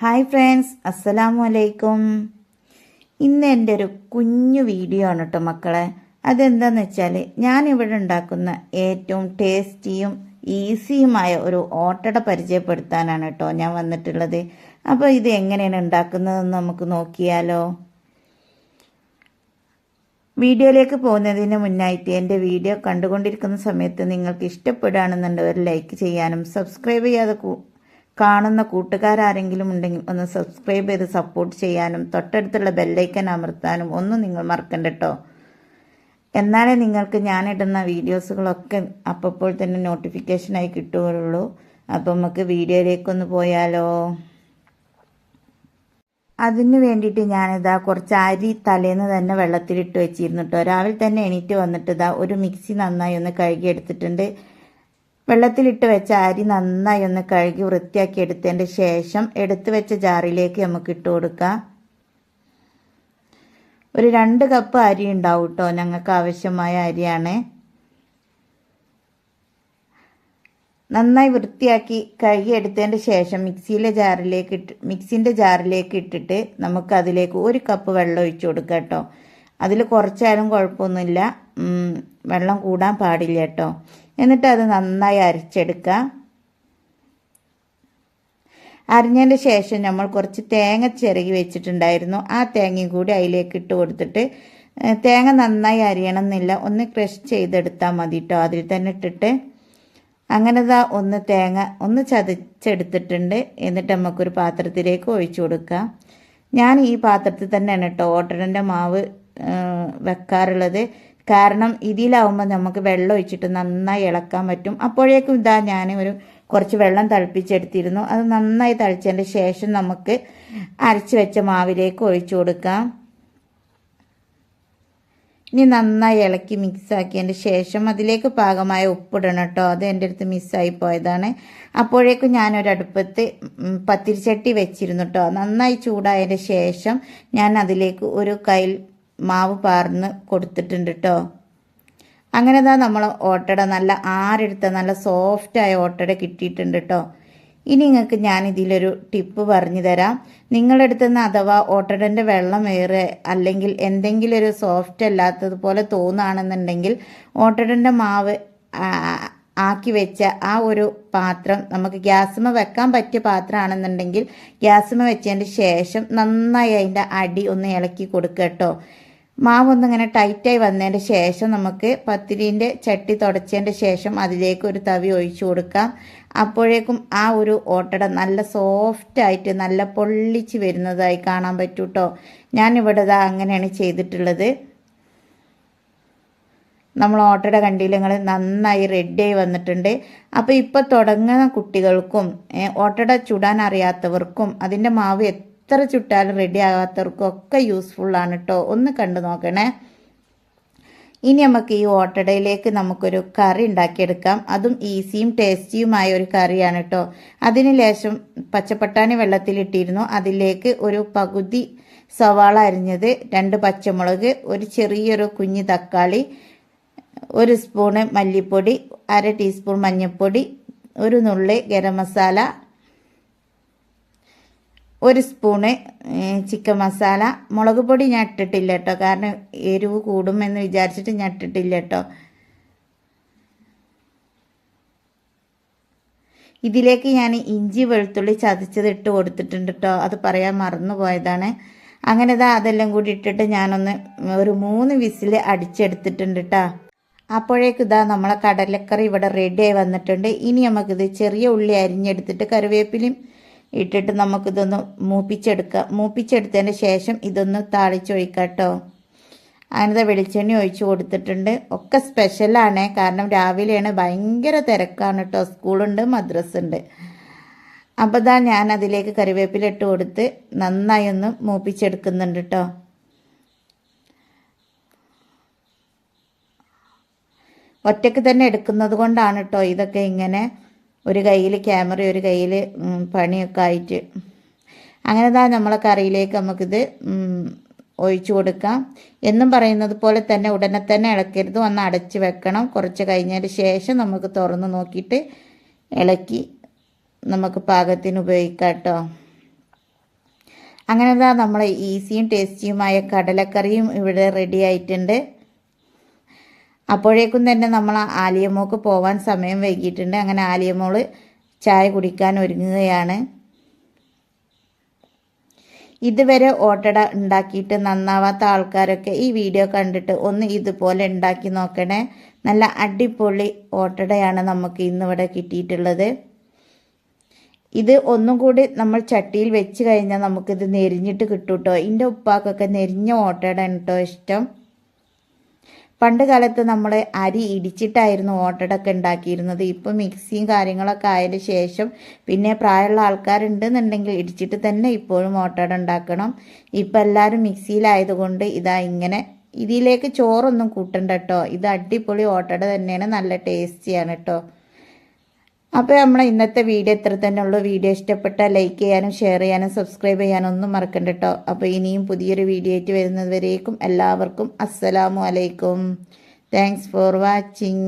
Hi friends അസ്സലാമു അലൈക്കും ഇന്ന് എന്റെ ഒരു കുഞ്ഞു വീഡിയോ ആണ് കേട്ടോ മക്കളെ. അതെന്താണെന്ന് വെച്ചാൽ ഞാനിവിടെ ഉണ്ടാക്കുന്ന ഏറ്റവും ടേസ്റ്റിയും ഈസിയുമായ ഒരു ഓട്ടട പരിചയപ്പെടുത്താനാണ് കേട്ടോ ഞാൻ വന്നിട്ടുള്ളത്. അപ്പോൾ ഇത് എങ്ങനെയാണ് ഉണ്ടാക്കുന്നതെന്ന് നമുക്ക് നോക്കിയാലോ. വീഡിയോയിലേക്ക് പോകുന്നതിന് മുന്നായിട്ട് എന്റെ വീഡിയോ കണ്ടുകൊണ്ടിരിക്കുന്ന സമയത്ത് നിങ്ങൾക്ക് ഇഷ്ടപ്പെടുകയാണെന്നുണ്ടെങ്കിൽ ഒരു ലൈക്ക് ചെയ്യാനും സബ്സ്ക്രൈബ് ചെയ്യാതെ കാണുന്ന കൂട്ടുകാരാരെങ്കിലും ഉണ്ടെങ്കിൽ ഒന്ന് സബ്സ്ക്രൈബ് ചെയ്ത് സപ്പോർട്ട് ചെയ്യാനും തൊട്ടടുത്തുള്ള ബെല്ലൈക്കൻ അമർത്താനും ഒന്നും നിങ്ങൾ മറക്കണ്ട കേട്ടോ എന്നാലേ നിങ്ങൾക്ക് ഞാനിടുന്ന വീഡിയോസുകളൊക്കെ അപ്പോൾ തന്നെ നോട്ടിഫിക്കേഷനായി കിട്ടുകയുള്ളൂ. അപ്പം നമുക്ക് വീഡിയോയിലേക്കൊന്ന് പോയാലോ? അതിന് വേണ്ടിയിട്ട് ഞാനിതാ കുറച്ച് അരി തലേന്ന് തന്നെ വെള്ളത്തിലിട്ട് വെച്ചിരുന്നു കേട്ടോ രാവിലെ തന്നെ എണീറ്റ് വന്നിട്ട് ഇതാ ഒരു മിക്സി നന്നായി ഒന്ന് കഴുകി എടുത്തിട്ടുണ്ട് വെള്ളത്തിലിട്ട് വെച്ച അരി നന്നായി ഒന്ന് കഴുകി വൃത്തിയാക്കി എടുത്തതിന്റെ ശേഷം എടുത്തു വെച്ച ജാറിലേക്ക് നമുക്ക് ഇട്ട് കൊടുക്കാം. ഒരു രണ്ട് കപ്പ് അരി ഉണ്ടാവും കേട്ടോ ഞങ്ങൾക്ക് ആവശ്യമായ അരിയാണ്. നന്നായി വൃത്തിയാക്കി കഴുകി എടുത്തതിന്റെ ശേഷം മിക്സിയിലെ ജാറിലേക്ക് ഇട്ട് മിക്സിന്റെ ജാറിലേക്ക് ഇട്ടിട്ട് നമുക്ക് അതിലേക്ക് ഒരു കപ്പ് വെള്ളം ഒഴിച്ചു കൊടുക്കുക കേട്ടോ അതിൽ കുറച്ചാലും കുഴപ്പമൊന്നുമില്ല. വെള്ളം കൂടാൻ പാടില്ല കേട്ടോ എന്നിട്ട് അത് നന്നായി അരച്ചെടുക്കുക. അരിഞ്ഞതിന് ശേഷം നമ്മൾ കുറച്ച് തേങ്ങ ചിരകി വെച്ചിട്ടുണ്ടായിരുന്നു. ആ തേങ്ങയും കൂടി അതിലേക്ക് ഇട്ട് കൊടുത്തിട്ട് തേങ്ങ നന്നായി അരിയണം എന്നില്ല ഒന്ന് ക്രഷ് ചെയ്തെടുത്താൽ മതി കേട്ടോ അതിൽ തന്നെ ഇട്ടിട്ട് അങ്ങനെ ഇതാ ഒന്ന് തേങ്ങ ഒന്ന് ചതച്ചെടുത്തിട്ടുണ്ട്. എന്നിട്ട് നമുക്കൊരു പാത്രത്തിലേക്ക് ഒഴിച്ചു കൊടുക്കാം. ഞാൻ ഈ പാത്രത്തിൽ തന്നെയാണ് കേട്ടോ ഓട്ടടന്റെ മാവ് വെക്കാറുള്ളത്. കാരണം ഇതിലാവുമ്പോൾ നമുക്ക് വെള്ളം ഒഴിച്ചിട്ട് നന്നായി ഇളക്കാൻ പറ്റും. അപ്പോഴേക്കും ഇതാ ഞാൻ ഒരു കുറച്ച് വെള്ളം തിളപ്പിച്ചെടുത്തിരുന്നു. അത് നന്നായി തളിച്ചതിന്റെ ശേഷം നമുക്ക് അരച്ച് വെച്ച മാവിലേക്ക് ഒഴിച്ചു കൊടുക്കാം. ഇനി നന്നായി ഇളക്കി മിക്സാക്കിയതിന്റെ ശേഷം അതിലേക്ക് പാകമായ ഉപ്പിടണം കേട്ടോ. അത് എന്റെ അടുത്ത് മിസ്സായി പോയതാണ്. അപ്പോഴേക്കും ഞാനൊരടുപ്പത്ത് പത്തിരിച്ചട്ടി വെച്ചിരുന്നു കേട്ടോ. നന്നായി ചൂടായതിന്റെ ശേഷം ഞാൻ അതിലേക്ക് ഒരു കയ്യിൽ മാവ് പാർന്ന് കൊടുത്തിട്ടുണ്ട് കേട്ടോ അങ്ങനെ തന്നെ നമ്മൾ ഓട്ടട നല്ല ആരെടുത്ത നല്ല സോഫ്റ്റായ ഓട്ടട കിട്ടിയിട്ടുണ്ട് കേട്ടോ ഇനി നിങ്ങൾക്ക് ഞാൻ ഇതിലൊരു ടിപ്പ് പറഞ്ഞു തരാം. നിങ്ങളുടെ അടുത്ത് നിന്ന് അഥവാ ഓട്ടടന്റെ വെള്ളം ഏറെ അല്ലെങ്കിൽ എന്തെങ്കിലും ഒരു സോഫ്റ്റ് അല്ലാത്തതുപോലെ തോന്നുകയാണെന്നുണ്ടെങ്കിൽ ഓട്ടടന്റെ മാവ് ആക്കി വെച്ച ആ ഒരു പാത്രം നമുക്ക് ഗ്യാസ്മ വെക്കാൻ പറ്റിയ പാത്രമാണെന്നുണ്ടെങ്കിൽ ഗ്യാസ്മ വെച്ചതിന്റെ ശേഷം നന്നായി അതിന്റെ അടി ഒന്ന് ഇളക്കി കൊടുക്കുക കേട്ടോ മാവൊന്ന് ഇങ്ങനെ ടൈറ്റായി വന്നതിന്റെ ശേഷം നമുക്ക് പത്തിരീന്റെ ചട്ടി തുടച്ചതിന്റെ ശേഷം അതിലേക്ക് ഒരു തവി ഒഴിച്ചു കൊടുക്കാം. അപ്പോഴേക്കും ആ ഒരു ഓട്ടട നല്ല സോഫ്റ്റായിട്ട് നല്ല പൊള്ളിച്ച് വരുന്നതായി കാണാൻ പറ്റൂ കേട്ടോ ഞാനിവിടെ ഇതാ അങ്ങനെയാണ് ചെയ്തിട്ടുള്ളത്. നമ്മൾ ഓട്ടട കണ്ടില്ല? നിങ്ങൾ നന്നായി റെഡിയായി വന്നിട്ടുണ്ട്. അപ്പോൾ ഇപ്പോൾ തുടങ്ങുന്ന കുട്ടികൾക്കും ഓട്ടട ചുടാൻ അറിയാത്തവർക്കും അതിന്റെ മാവ് എത്ര ചുട്ടാലും റെഡി ആകാത്തവർക്കൊക്കെ ആണ് കേട്ടോ ഒന്ന് കണ്ടു നോക്കണേ. ഇനി നമുക്ക് ഈ ഓട്ടടയിലേക്ക് നമുക്കൊരു കറി ഉണ്ടാക്കിയെടുക്കാം. അതും ഈസിയും ടേസ്റ്റിയുമായ ഒരു കറിയാണ് കേട്ടോ അതിന് ലേശം പച്ചപ്പട്ടാണി വെള്ളത്തിലിട്ടിരുന്നു. അതിലേക്ക് ഒരു പകുതി സവാള അരിഞ്ഞത് രണ്ട് പച്ചമുളക് ഒരു ചെറിയൊരു കുഞ്ഞു തക്കാളി ഒരു സ്പൂണ് മല്ലിപ്പൊടി അര ടീസ്പൂൺ മഞ്ഞൾപ്പൊടി ഒരു നുള്ളി ഗരം മസാല ഒരു സ്പൂണ് ചിക്കൻ മസാല. മുളക് പൊടി ഞാൻ ഇട്ടിട്ടില്ല കേട്ടോ കാരണം എരിവ് കൂടുമെന്ന് വിചാരിച്ചിട്ട് ഞാൻ ഇട്ടിട്ടില്ല കേട്ടോ ഇതിലേക്ക് ഞാൻ ഇഞ്ചി വെളുത്തുള്ളി ചതച്ചത് ഇട്ട് കൊടുത്തിട്ടുണ്ട് കേട്ടോ അത് പറയാൻ മറന്നു പോയതാണ്. അങ്ങനെ ഇതാ അതെല്ലാം കൂടി ഇട്ടിട്ട് ഞാനൊന്ന് ഒരു മൂന്ന് വിസിൽ അടിച്ചെടുത്തിട്ടുണ്ട് കേട്ടോ അപ്പോഴേക്ക് ഇതാ നമ്മളെ കടലക്കറി ഇവിടെ റെഡിയായി വന്നിട്ടുണ്ട്. ഇനി നമുക്കിത് ചെറിയ ഉള്ളി അരിഞ്ഞെടുത്തിട്ട് കറിവേപ്പിലയും ഇട്ടിട്ട് നമുക്കിതൊന്ന് മൂപ്പിച്ചെടുക്കാം മൂപ്പിച്ചെടുത്തതിന് ശേഷം ഇതൊന്ന് താളിച്ചൊഴിക്കാം കേട്ടോ അങ്ങനത്തെ വെളിച്ചെണ്ണ ഒഴിച്ചു കൊടുത്തിട്ടുണ്ട്. ഒക്കെ സ്പെഷ്യലാണ് കാരണം രാവിലെയാണ് ഭയങ്കര തിരക്കാണ് കേട്ടോ സ്കൂളുണ്ട് മദ്രസ ഉണ്ട് അപ്പോൾ ഇതാ ഞാൻ അതിലേക്ക് കറിവേപ്പില ഇട്ട് കൊടുത്ത് നന്നായി ഒന്ന് മൂപ്പിച്ചെടുക്കുന്നുണ്ട് കേട്ടോ ഒറ്റയ്ക്ക് തന്നെ എടുക്കുന്നത് കൊണ്ടാണ് കേട്ടോ ഇതൊക്കെ ഇങ്ങനെ ഒരു കയ്യിൽ ക്യാമറ ഒരു കയ്യിൽ പണിയൊക്കെ ആയിട്ട്. അങ്ങനെ താ നമ്മളെ കറിയിലേക്ക് നമുക്കിത് ഒഴിച്ചു കൊടുക്കാം. എന്നും പറയുന്നത് പോലെ തന്നെ ഉടനെ തന്നെ ഇളക്കരുത്. ഒന്ന് അടച്ച് വെക്കണം. കുറച്ച് കഴിഞ്ഞതിന് ശേഷം നമുക്ക് തുറന്ന് നോക്കിയിട്ട് ഇളക്കി നമുക്ക് പാകത്തിന് ഉപയോഗിക്കാം കേട്ടോ. അങ്ങനെ താ നമ്മളെ ഈസിയും ടേസ്റ്റിയുമായ കടലക്കറിയും ഇവിടെ റെഡി ആയിട്ടുണ്ട്. അപ്പോഴേക്കും തന്നെ നമ്മൾ ആലിയമോക്ക് പോവാൻ സമയം വൈകിയിട്ടുണ്ട്. അങ്ങനെ ആലിയമോൾ ചായ കുടിക്കാൻ ഒരുങ്ങുകയാണ്. ഇതുവരെ ഓട്ടട ഉണ്ടാക്കിയിട്ട് നന്നാവാത്ത ആൾക്കാരൊക്കെ ഈ വീഡിയോ കണ്ടിട്ട് ഒന്ന് ഇതുപോലെ ഉണ്ടാക്കി നോക്കണേ. നല്ല അടിപൊളി ഓട്ടടയാണ് നമുക്ക് ഇന്നിവിടെ കിട്ടിയിട്ടുള്ളത്. ഇത് ഒന്നും കൂടി നമ്മൾ ചട്ടിയിൽ വെച്ച് കഴിഞ്ഞാൽ നമുക്കിത് നെരിഞ്ഞിട്ട് കിട്ടും കേട്ടോ എന്റെ ഉപ്പാക്കൊക്കെ നെരിഞ്ഞ ഓട്ടട കേട്ടോ ഇഷ്ടം. പണ്ട് കാലത്ത് നമ്മൾ അരി ഇടിച്ചിട്ടായിരുന്നു ഓട്ടടൊക്കെ ഉണ്ടാക്കിയിരുന്നത്. ഇപ്പം മിക്സിയും കാര്യങ്ങളൊക്കെ ആയതിന് ശേഷം പിന്നെ പ്രായമുള്ള ആൾക്കാരുണ്ടെന്നുണ്ടെങ്കിൽ ഇടിച്ചിട്ട് തന്നെ ഇപ്പോഴും ഓട്ടട ഉണ്ടാക്കണം. ഇപ്പം എല്ലാവരും മിക്സിയിലായതുകൊണ്ട് ഇതാ ഇങ്ങനെ ഇതിലേക്ക് ചോറൊന്നും കൂട്ടണ്ട കേട്ടോ ഇത് അടിപൊളി ഓട്ടട തന്നെയാണ്. നല്ല ടേസ്റ്റിയാണ് കേട്ടോ അപ്പോൾ നമ്മൾ ഇന്നത്തെ വീഡിയോ ഇത്ര തന്നെ ഉള്ളൂ. വീഡിയോ ഇഷ്ടപ്പെട്ടാൽ ലൈക്ക് ചെയ്യാനും ഷെയർ ചെയ്യാനും സബ്സ്ക്രൈബ് ചെയ്യാനും ഒന്നും മറക്കണ്ട കേട്ടോ അപ്പോൾ ഇനിയും പുതിയൊരു വീഡിയോ ആയിട്ട് വരുന്നതുവരേക്കും എല്ലാവർക്കും അസ്സലാമു അലൈക്കും. Thanks for watching